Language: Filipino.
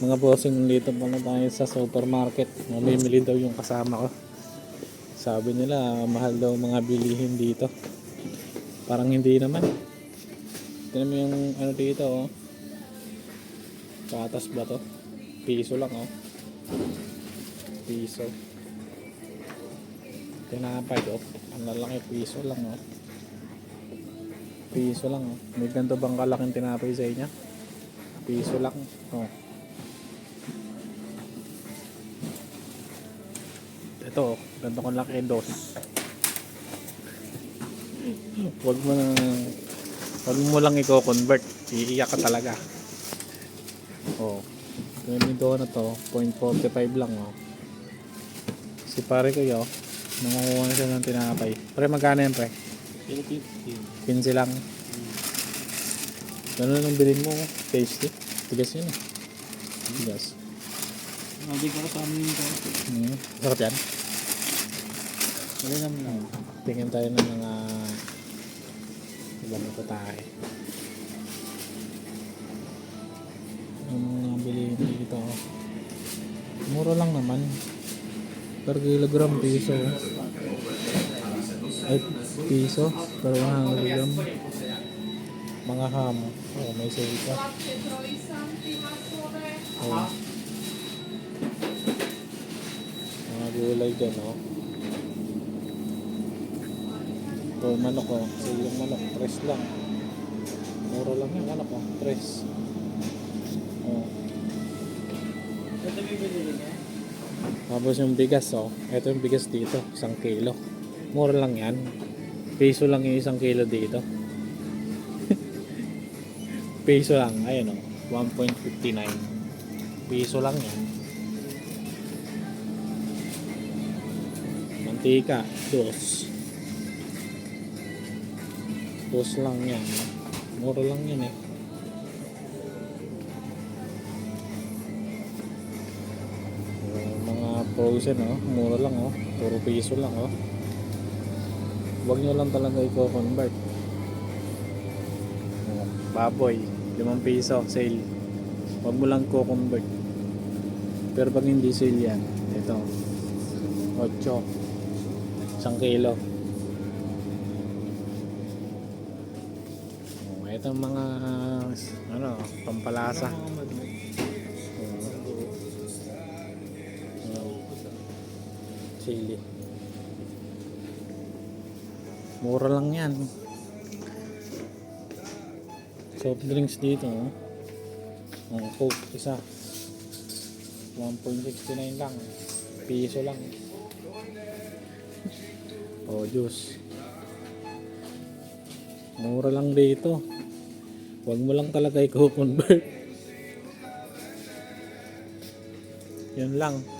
Mga bossing, dito pala tayo sa supermarket. Mamimili daw yung kasama ko. Sabi nila, mahal daw mga bilihin dito. Parang hindi naman. Tignan mo yung ano dito, oh. Patas ba to? Piso lang, oh. Piso. Tinapay, oh. Ang lalaki, piso lang, oh. Piso lang, oh. May ganito bang kalaking tinapay sa inyo? Piso lang, oh. Ito, ganito kong laki dos. Huwag mo nang Huwag mo lang i-convert. Iiyak ka talaga. Oh. Yung ito na to, 0.45 lang oh. Si pare ko yo, nangunguha na siya ng tinapay. Pre, magkano yan pre? 15 lang. Ganun ang bilhin mo. oh. Tasty. Tigas yun eh. Tigas. Ko kasama yung ito. Hmm. Sarap yan. Wala naman lang. Tingin tayo ng mga ibang putahe. Ang mga bilihin dito. Mura lang naman. Per kilogram piso. Ay, piso. Per 100 gram. Mga ham. Oh, may sale pa. Oh. Mga gulay dyan, oh. O manok oh, sale yung manok, tres lang. Mura lang yung manok oh, tres. Oh. Ito bibili niya? Tapos yung bigas oh, ito yung bigas dito, isang kilo. Mura lang yan. Piso lang yung isang kilo dito. Piso lang, ayun oh, 1.59. Piso lang yan. Mantika, dos. Dos lang yan. Mura lang yan eh. Mga frozen oh, mura lang oh. Puro piso lang oh. Huwag nyo lang talaga i-convert. Baboy, 5 piso, sale. Huwag mo lang ko-convert. Pero pag hindi sale yan, ito, 8, isang kilo. Oh, ito ang mga, ano, pampalasa. Oh. Chili. Mura lang yan. Soft drinks dito. Oh. Oh, Coke isa. 1.69 lang. Piso lang. Juice. Mura lang dito. Huwag mo lang talaga i-convert. Yun lang.